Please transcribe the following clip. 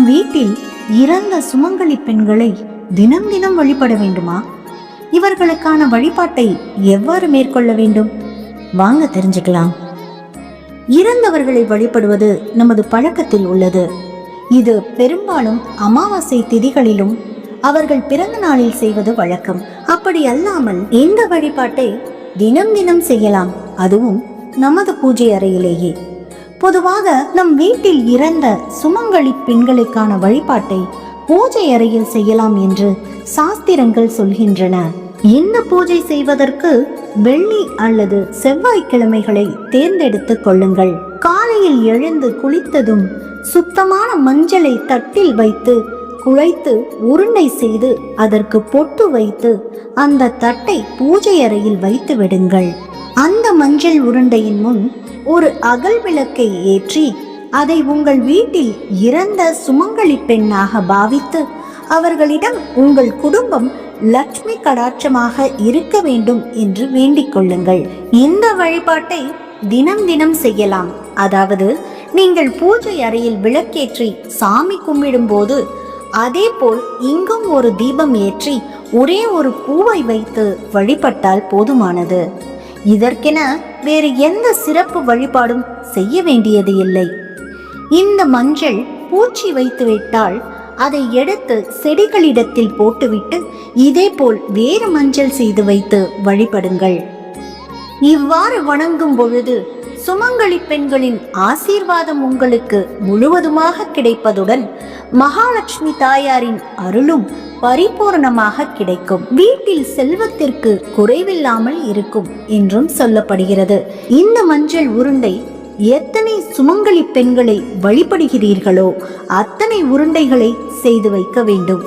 நம் வீட்டில் இறந்த சுமங்கலி பெண்களை தினம் தினம் வழிபட வேண்டுமா? இவர்களுக்கான வழிபாட்டை எவ்வாறு மேற்கொள்ள வேண்டும்? வாங்க தெரிஞ்சுக்கலாம். இறந்தவர்களை வழிபடுவது நமது பழக்கத்தில் உள்ளது. இது பெரும்பாலும் அமாவாசை திதிகளிலும் அவர்கள் பிறந்த நாளில் செய்வது வழக்கம். அப்படி அல்லாமல் இந்த வழிபாட்டை தினம் தினம் செய்யலாம். அதுவும் நமது பூஜை அறையிலேயே. பொதுவாக நம் வீட்டில் இறந்த சுமங்கலி பெண்களுக்கான வழிபாட்டை பூஜை அறையில் செய்யலாம் என்று சாஸ்திரங்கள் சொல்கின்றன. இந்த பூஜை செய்வதற்கு வெள்ளி அல்லது செவ்வாய்க்கிழமைகளை தேர்ந்தெடுத்து கொள்ளுங்கள். காலையில் எழுந்து குளித்ததும் சுத்தமான மஞ்சளை தட்டில் வைத்து குழைத்து உருண்டை செய்து அதற்கு பொட்டு வைத்து அந்த தட்டை பூஜை அறையில் வைத்து விடுங்கள். அந்த மஞ்சள் உருண்டையின் முன் ஒரு அகல் விளக்கை ஏற்றி அதை உங்கள் வீட்டில் இறந்த சுமங்கலி பெண்ணாக பாவித்து அவர்களிடம் உங்கள் குடும்பம் லட்சுமி கடாட்சமாக இருக்க வேண்டும் என்று வேண்டிக் கொள்ளுங்கள். இந்த வழிபாட்டை தினம் தினம் செய்யலாம். அதாவது நீங்கள் பூஜை அறையில் விளக்கேற்றி சாமி கும்பிடும்போது அதே போல் இங்கும் ஒரு தீபம் ஏற்றி ஒரே ஒரு பூவை வைத்து வழிபட்டால் போதுமானது. இதற்கென வேறு எந்த சிறப்பு வழிபாடும் செய்ய வேண்டியது இல்லை. இந்த மஞ்சள் பூச்சி வைத்துவிட்டால் அதை எடுத்து செடிகளிடத்தில் போட்டுவிட்டு இதேபோல் வேறு மஞ்சள் செய்து வைத்து வழிபடுங்கள். இவ்வாறு வணங்கும் பொழுது சுமங்கலி பெண்களின் ஆசீர்வாதம் உங்களுக்கு முழுவதுமாக கிடைப்பதுடன் மகாலட்சுமி தாயாரின் அருளும் பரிபூரணமாக கிடைக்கும். வீட்டில் செல்வத்திற்கு குறைவில்லாமல் இருக்கும் என்றும் சொல்லப்படுகிறது. இந்த மஞ்சள் உருண்டை எத்தனை சுமங்கலி பெண்களை வழிபடுகிறீர்களோ அத்தனை உருண்டைகளை செய்து வைக்க வேண்டும்.